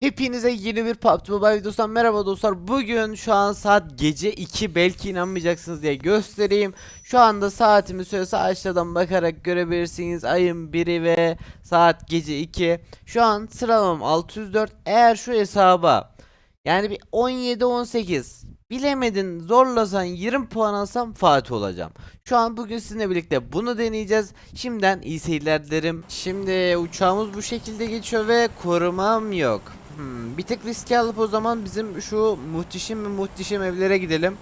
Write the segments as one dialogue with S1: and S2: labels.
S1: Hepinize yeni bir PUBG Mobile videosundan merhaba dostlar. Bugün şu an saat gece 2 belki inanmayacaksınız diye göstereyim. Şu anda saatimi süresi aşağıdan bakarak görebilirsiniz. Ayın 1'i ve saat gece 2. Şu an sıralamam 604. Eğer şu hesaba yani bir 17-18 bilemedin zorlasan 20 puan alsam Fatih olacağım. Şu an bugün sizinle birlikte bunu deneyeceğiz. Şimdiden iyi seyirler dilerim. Şimdi uçağımız bu şekilde geçiyor ve korumam yok. Hmm, bir tık riske alıp o zaman bizim şu muhteşem ve muhteşem evlere gidelim.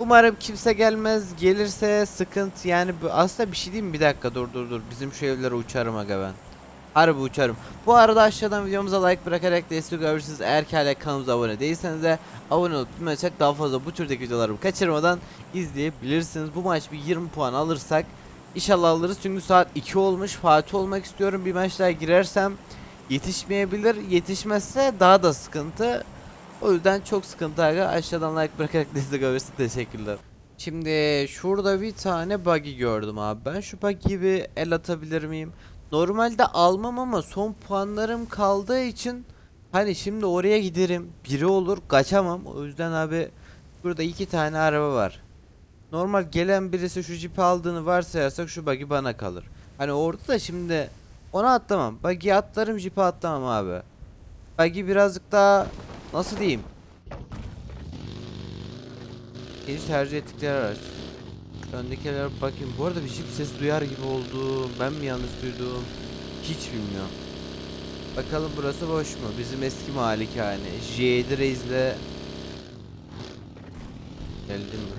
S1: Umarım kimse gelmez. Gelirse sıkıntı yani aslında bir şey değil mi? Bir dakika dur dur dur. Bizim şu evlere uçarım aga ben. Harbi uçarım. Bu arada aşağıdan videomuza like bırakarak destek olabilirsiniz. Eğer ki hala kanalımıza abone değilseniz de abone olup açarak daha fazla bu türdeki videolarımı kaçırmadan izleyebilirsiniz. Bu maç bir 20 puan alırsak inşallah alırız. Çünkü saat 2 olmuş. Fatih olmak istiyorum. Bir maç daha girersem yetişmeyebilir. Yetişmezse daha da sıkıntı. O yüzden çok sıkıntı aga. Aşağıdan like bırakarak destek olabilirsiniz. Teşekkürler. Şimdi şurada bir tane buggy gördüm abi. Ben şu buggy'yi bir el atabilir miyim? Normalde almam ama son puanlarım kaldığı için hani şimdi oraya giderim. Biri olur kaçamam. O yüzden abi burada iki tane araba var. Normal gelen birisi şu jipi aldığını varsayarsak şu buggy bana kalır. Hani orada da şimdi ona atlamam. Buggy'ye atlarım jipe atlamam abi. Buggy birazcık daha nasıl diyeyim? Hiç tercih ettikleri araç. Öndekilere bakayım. Bu arada bir jip sesi duyar gibi oldu. Ben mi yanlış duydum? Hiç bilmiyorum. Bakalım burası boş mu? Bizim eski malikane. J7 Reis'le Geldim mi?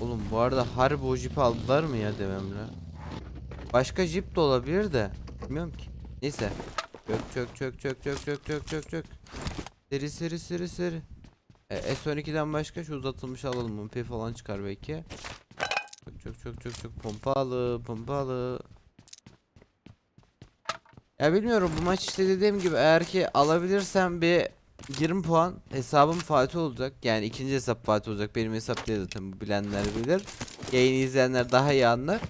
S1: Oğlum bu arada harbi o jipi aldılar mı ya dememle? Başka jip de olabilir de. Bilmiyorum ki. Neyse. Çök çök çök çök çök çök çök çök çök. Seri seri seri seri. E, S12'den başka şu uzatılmış alalım. MP falan çıkar belki. Çok çok çok çok çok pompalı pompalı. Ya bilmiyorum bu maç işte dediğim gibi eğer ki alabilirsem bir 20 puan hesabım Fatih olacak. Yani ikinci hesap Fatih olacak. Benim hesap değil zaten bu bilenler bilir. Yayını izleyenler daha iyi anlar.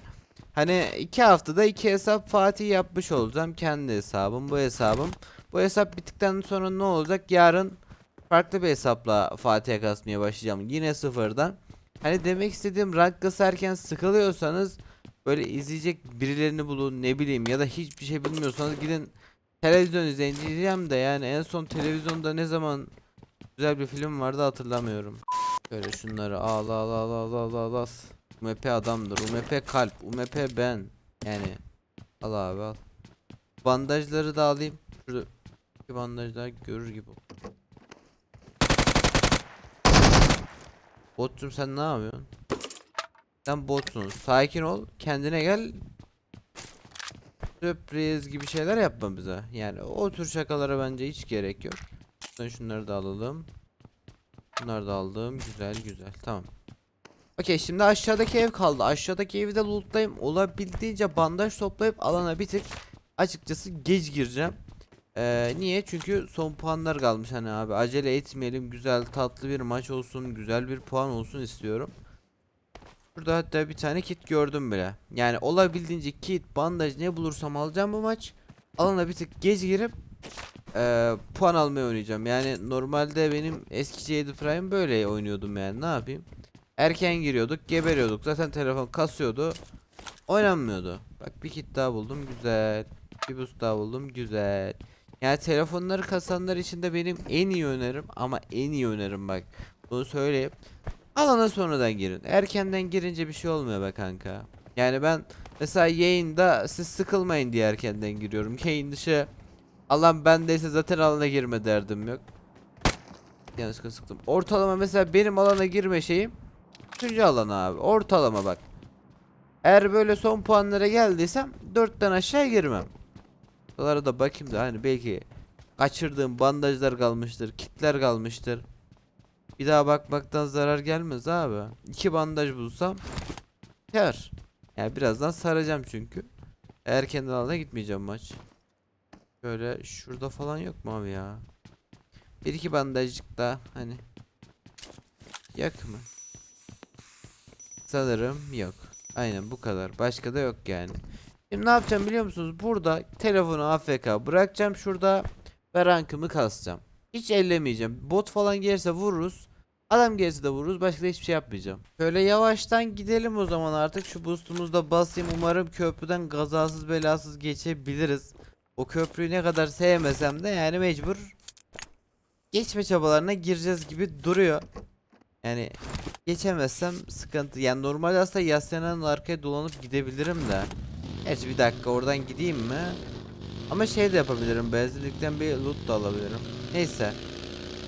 S1: Hani iki haftada iki hesap Fatih yapmış olacağım. Kendi hesabım bu hesabım. Bu hesap bittikten sonra ne olacak? Yarın farklı bir hesapla Fatih'e kasmaya başlayacağım. Yine sıfırdan. Hani demek istediğim rank kasarken sıkılıyorsanız böyle izleyecek birilerini bulun ne bileyim ya da hiçbir şey bilmiyorsanız gidin televizyon izleyin de yani en son televizyonda ne zaman güzel bir film vardı hatırlamıyorum. Böyle şunları al al al al al al. UMP adamdır. UMP kalp. UMP ben. Yani al abi al. Bandajları da alayım. Şurada iki bandajlar görür gibi. Botcum sen ne yapıyorsun? Sen botsun. Sakin ol. Kendine gel. Sürpriz gibi şeyler yapma bize. Yani o tür şakalara bence hiç gerek yok. Şunları da alalım. Bunları da aldım. Güzel güzel. Tamam. Okey şimdi aşağıdaki ev kaldı. Aşağıdaki evi de lootlayayım. Olabildiğince bandaj toplayıp alana bir tık açıkçası geç gireceğim. Ee, niye? Çünkü son puanlar kalmış hani abi. Acele etmeyelim. Güzel tatlı bir maç olsun. Güzel bir puan olsun istiyorum. Burada hatta bir tane kit gördüm bile. Yani olabildiğince kit, bandaj ne bulursam alacağım bu maç. Alana bir tık geç girip eee, puan almaya oynayacağım. Yani normalde benim eski C7 Prime böyle oynuyordum yani. Ne yapayım? Erken giriyorduk, geberiyorduk. Zaten telefon kasıyordu. Oynanmıyordu. Bak bir kit daha buldum. Güzel. Bir boost daha buldum. Güzel. Yani telefonları kasanlar için de benim en iyi önerim ama en iyi önerim bak. Bunu söyleyeyim. Alana sonradan girin. Erkenden girince bir şey olmuyor be kanka. Yani ben mesela yayında siz sıkılmayın diye erkenden giriyorum. Yayın dışı alan bendeyse zaten alana girme derdim yok. Yanlışlıkla sıktım. Ortalama mesela benim alana girme şeyim. Üçüncü alan abi. Ortalama bak. Eğer böyle son puanlara geldiysem 4'ten aşağı girmem. Buralara da bakayım da hani belki kaçırdığım bandajlar kalmıştır, kitler kalmıştır. Bir daha bakmaktan zarar gelmez abi. İki bandaj bulsam kar. Yani birazdan saracağım çünkü. Erkenden alana gitmeyeceğim maç. Şöyle şurada falan yok mu abi ya? Bir iki bandajcık daha hani. Yok mu? Sanırım yok. Aynen bu kadar. Başka da yok yani. Şimdi ne yapacağım biliyor musunuz? Burada telefonu AFK bırakacağım şurada. ve rankımı kasacağım. Hiç ellemeyeceğim. Bot falan gelirse vururuz. Adam gelirse de vururuz. Başka da hiçbir şey yapmayacağım. Şöyle yavaştan gidelim o zaman artık. Şu boostumuzu da basayım. Umarım köprüden kazasız belasız geçebiliriz. O köprüyü ne kadar sevmesem de yani mecbur geçme çabalarına gireceğiz gibi duruyor. Yani geçemezsem sıkıntı. Yani normalde aslında Yasena'nın arkaya dolanıp gidebilirim de. Gerçi bir dakika oradan gideyim mi? Ama şey de yapabilirim. Benzinlikten bir loot da alabilirim. Neyse.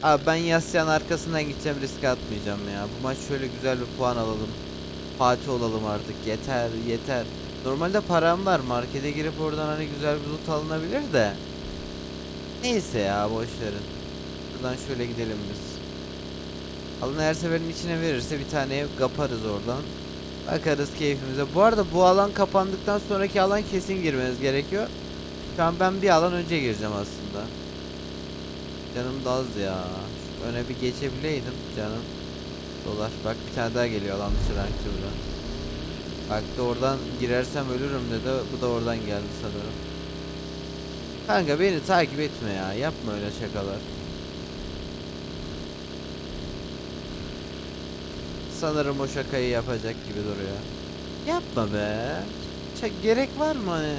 S1: Abi ben Yasyan arkasından gideceğim riske atmayacağım ya. Bu maç şöyle güzel bir puan alalım. Fatih olalım artık. Yeter yeter. Normalde param var. Markete girip oradan hani güzel bir loot alınabilir de. Neyse ya boş verin. Buradan şöyle gidelim biz. Alanı her seferin içine verirse bir tane ev kaparız oradan. Bakarız keyfimize. Bu arada bu alan kapandıktan sonraki alan kesin girmeniz gerekiyor. Şu an ben bir alan önce gireceğim aslında. Canım da az ya. Öne bir geçebileydim canım. Dolar. Bak bir tane daha geliyor alan rankçı burada. Bak da oradan girersem ölürüm dedi. Bu da oradan geldi sanırım. Kanka beni takip etme ya. Yapma öyle şakalar. Sanırım o şakayı yapacak gibi duruyor. Yapma be. Ç- gerek var mı hani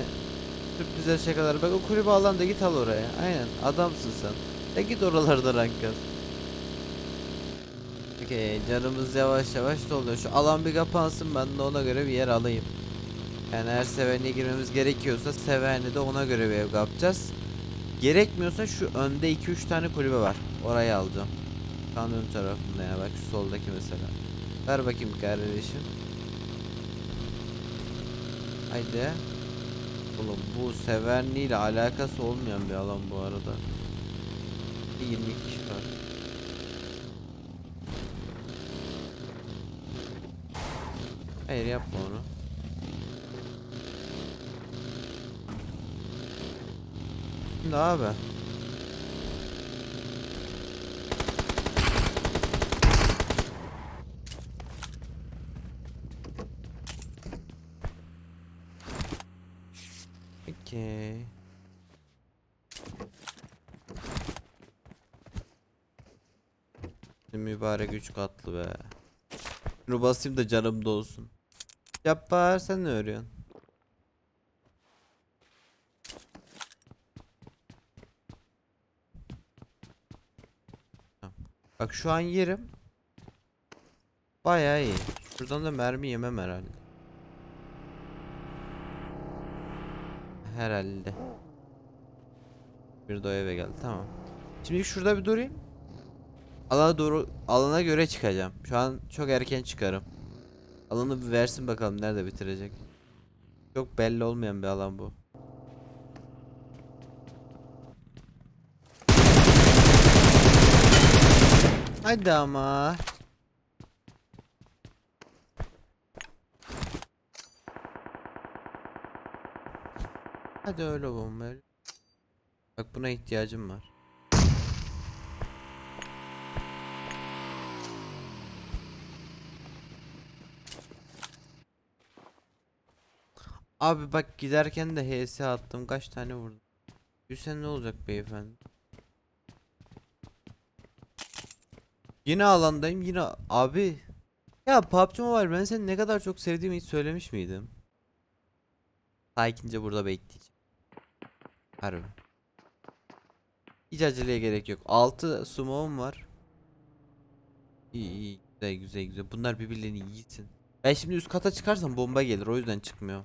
S1: sürprize şakalar? Bak o kulübe alan da git al oraya. Aynen adamsın sen. De git oralarda rank kaz. Okey canımız yavaş yavaş doluyor. Şu alan bir kapansın ben de ona göre bir yer alayım. Yani her severine girmemiz gerekiyorsa severine de ona göre bir ev kapacağız. Gerekmiyorsa şu önde 2-3 tane kulübe var. Orayı alacağım. Şu ön tarafında ya bak şu soldaki mesela. Ver bakayım kardeşim. Haydi. Oğlum bu sevenliğiyle alakası olmayan bir alan bu arada. Bir 20 kişi var. Hayır yapma onu. Şimdi abi. Okey. Mübarek üç katlı be. Şunu basayım da canım dolsun. Yapar sen ne örüyorsun? Bak şu an yerim. Bayağı iyi. Şuradan da mermi yemem herhalde. Herhalde. Bir de eve geldi. Tamam. Şimdi şurada bir durayım. Alana doğru alana göre çıkacağım. Şu an çok erken çıkarım. Alanı bir versin bakalım nerede bitirecek. Çok belli olmayan bir alan bu. Hadi ama. Hadi öyle bomba. Bak buna ihtiyacım var. Abi bak giderken de HS attım. Kaç tane vurdum? Gülsen ne olacak beyefendi? Yine alandayım yine abi. Ya PUBG Mobile ben seni ne kadar çok sevdiğimi hiç söylemiş miydim? Sakince burada bekleyeceğim. Harbi. Hiç aceleye gerek yok. 6 smoke'um var. İyi iyi güzel güzel güzel. Bunlar birbirlerini yiğitsin. Ben şimdi üst kata çıkarsam bomba gelir o yüzden çıkmıyor.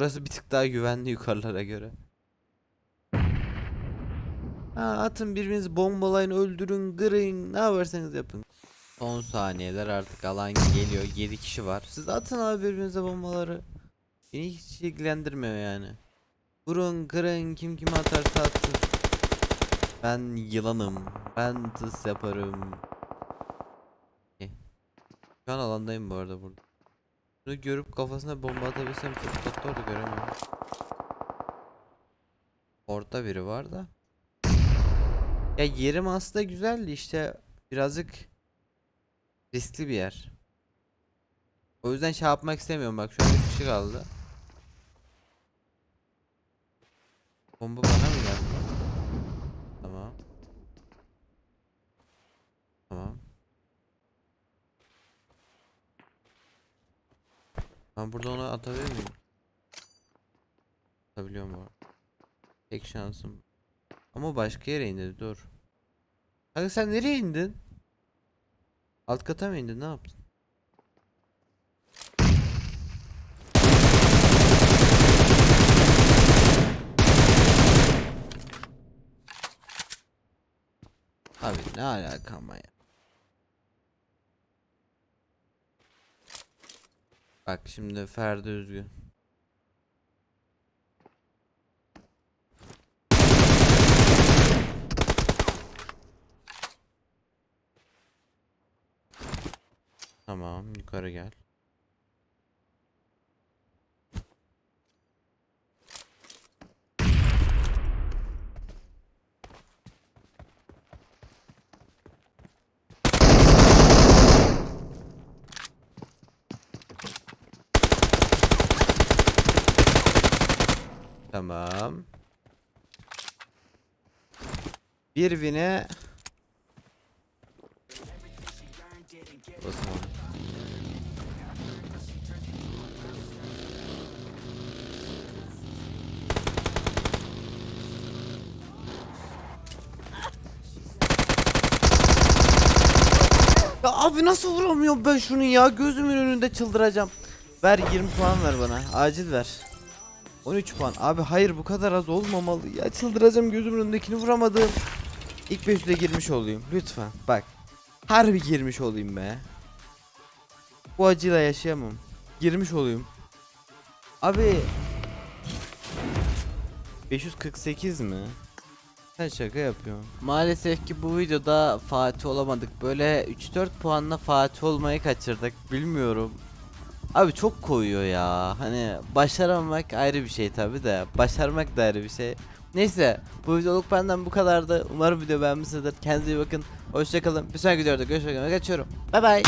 S1: Burası bir tık daha güvenli yukarılara göre. Ha, atın birbirinizi bombalayın öldürün kırın ne yaparsanız yapın. Son saniyeler artık alan geliyor 7 kişi var. Siz atın abi birbirinize bombaları. Beni hiç ilgilendirmiyor yani. Vurun kırın kim kime atarsa atsın. Ben yılanım. Ben tıs yaparım. Şu an alandayım bu arada burada. Bunu görüp kafasına bomba atabilsem çok tatlı oldu göremiyorum. Orada biri var da. Ya yerim aslında güzeldi işte birazcık riskli bir yer. O yüzden şey yapmak istemiyorum bak şu an 3 kişi kaldı. Bomba bana mı geldi? Ben burada onu atabilir miyim? Atabiliyorum bu arada. Tek şansım. Ama başka yere indi dur. Kanka sen nereye indin? Alt kata mı indin ne yaptın? Abi ne alaka ama ya. Bak şimdi Ferdi Üzgün. Tamam yukarı gel. Tamam. Bir vine. Ya abi nasıl vuramıyorum ben şunu ya gözümün önünde çıldıracağım. Ver 20 puan ver bana acil ver. 13 puan abi hayır bu kadar az olmamalı ya çıldıracağım gözümün önündekini vuramadım. İlk 500'e girmiş olayım lütfen bak. Harbi girmiş olayım be. Bu acıyla yaşayamam. Girmiş olayım. Abi 548 mi? Sen şaka yapıyorsun. Maalesef ki bu videoda Fatih olamadık. Böyle 3-4 puanla Fatih olmayı kaçırdık. Bilmiyorum. Abi çok koyuyor ya. Hani başaramamak ayrı bir şey tabi de. Başarmak da ayrı bir şey. Neyse bu videoluk benden bu kadardı. Umarım video beğenmişsinizdir. Kendinize iyi bakın. Hoşçakalın. Bir sonraki videoda görüşmek üzere. Kaçıyorum. Bay bay.